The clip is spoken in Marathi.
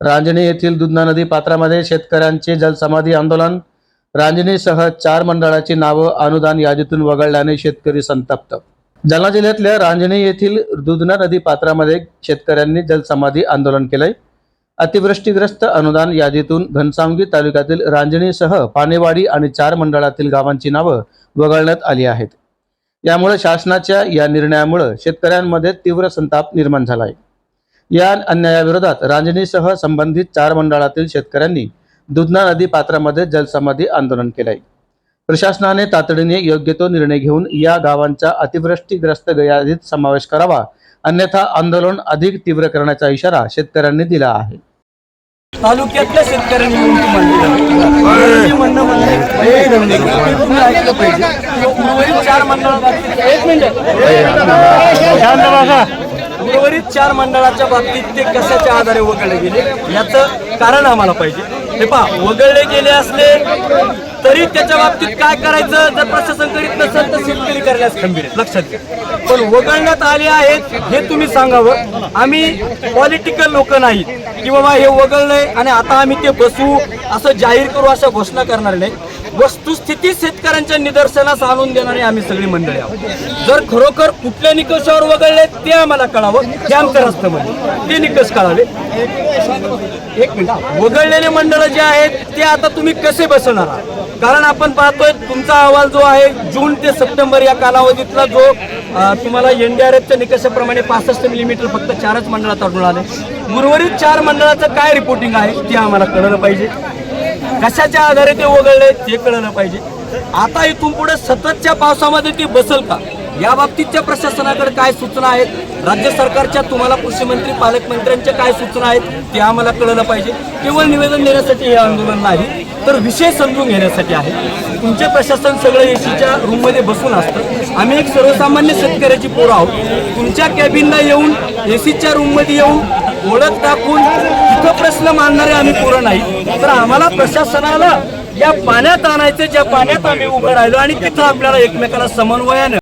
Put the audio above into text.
रांजणी येथील दुधना नदी पात्रामध्ये शेतकऱ्यांचे जलसमाधी आंदोलन. रांजणीसह चार मंडळाची नावं अनुदान यादीतून वगळल्याने शेतकरी संतप्त. जालना जिल्ह्यातल्या रांजणी येथील दुधना नदी पात्रामध्ये शेतकऱ्यांनी जलसमाधी आंदोलन केलंय. अतिवृष्टीग्रस्त अनुदान यादीतून घनसावंगी तालुक्यातील रांजणीसह पानेवाडी आणि चार मंडळातील गावांची नावं वगळण्यात आली आहेत. यामुळे शासनाच्या या निर्णयामुळे शेतकऱ्यांमध्ये तीव्र संताप निर्माण झाला आहे या अन्यायाविरोधात रांजणीसह संबंधित चार मंडळातील शेतकऱ्यांनी दुधना नदी पात्रामध्ये जलसमाधी आंदोलन केलंय. प्रशासनाने तातडीने योग्य तो निर्णय घेऊन या गावांचा अतिवृष्टीग्रस्त यादीत समावेश करावा अन्यथा आंदोलन अधिक तीव्र करण्याचा इशारा शेतकऱ्यांनी दिला आहे. तालुक्यातल्या शेतकऱ्यांनी आहे. म्हणणं म्हणजे ऐकलं पाहिजे चार एक मिनिट. उर्वरित चार मंडळाच्या बाबतीत ते कशाच्या आधारे वगळले गेले? याचं कारण आम्हाला पाहिजे. हे पहा वगळले गेले असले तरी त्याच्या बाबतीत काय करायचं? जर प्रशासन करीत नसेल तर शेतकरी करण्यास खंबीर लक्षात घ्या. पण वगळण्यात आले आहेत हे तुम्ही सांगावं. आम्ही पॉलिटिकल लोक नाहीत. की बाबा हे वगळलंय आणि आता आम्ही ते बसवू असं जाहीर करू अशा घोषणा करणार नाही वस्तुस्थिती शेतकऱ्यांच्या निदर्शनास आणून देणारी आम्ही सगळी मंडळी आहोत. जर खरोखर कुठल्या निकषावर वगळले ते आम्हाला कळावं. ते आमचं रस्तं म्हणजे ते निकष कळावे. एक मिनिट वगळलेले मंडळ जे आहेत ते आता तुम्ही कसे बसवणार आहात? कारण आपण पाहतोय तुमचा अहवाल जो आहे जून ते सप्टेंबर या कालावधीतला जो तुम्हाला एनडीआरएफच्या निकषाप्रमाणे पासष्ट मिलीमीटर फक्त चारच मंडळात आढळून आले. उर्वरित चार मंडळाचं काय रिपोर्टिंग आहे ते आम्हाला कळलं पाहिजे. कशाच्या आधारे ते वगळले ते कळलं पाहिजे. आता इथून पुढे सततच्या पावसामध्ये ते बसल का? या बाबतीतच्या प्रशासनाकडे काय सूचना आहेत? राज्य सरकारच्या तुम्हाला कृषी मंत्री पालकमंत्र्यांच्या काय सूचना आहेत? ते आम्हाला कळलं पाहिजे. केवळ निवेदन देण्यासाठी हे आंदोलन नाही तर विषय समजून घेण्यासाठी आहे. तुमचे प्रशासन सगळं एसीच्या रूममध्ये बसून असतं. आम्ही एक सर्वसामान्य शेतकऱ्याची पोरं आहोत. तुमच्या कॅबिनला येऊन एसीच्या रूममध्ये येऊन ओळख दाखवून तिथं प्रश्न मानणारे आम्ही पोरं नाही. तर आम्हाला प्रशासनाला या पाण्यात आणायचं ज्या पाण्यात आम्ही उभं राहिलो आणि तिथं आपल्याला एकमेकाला समन्वयानं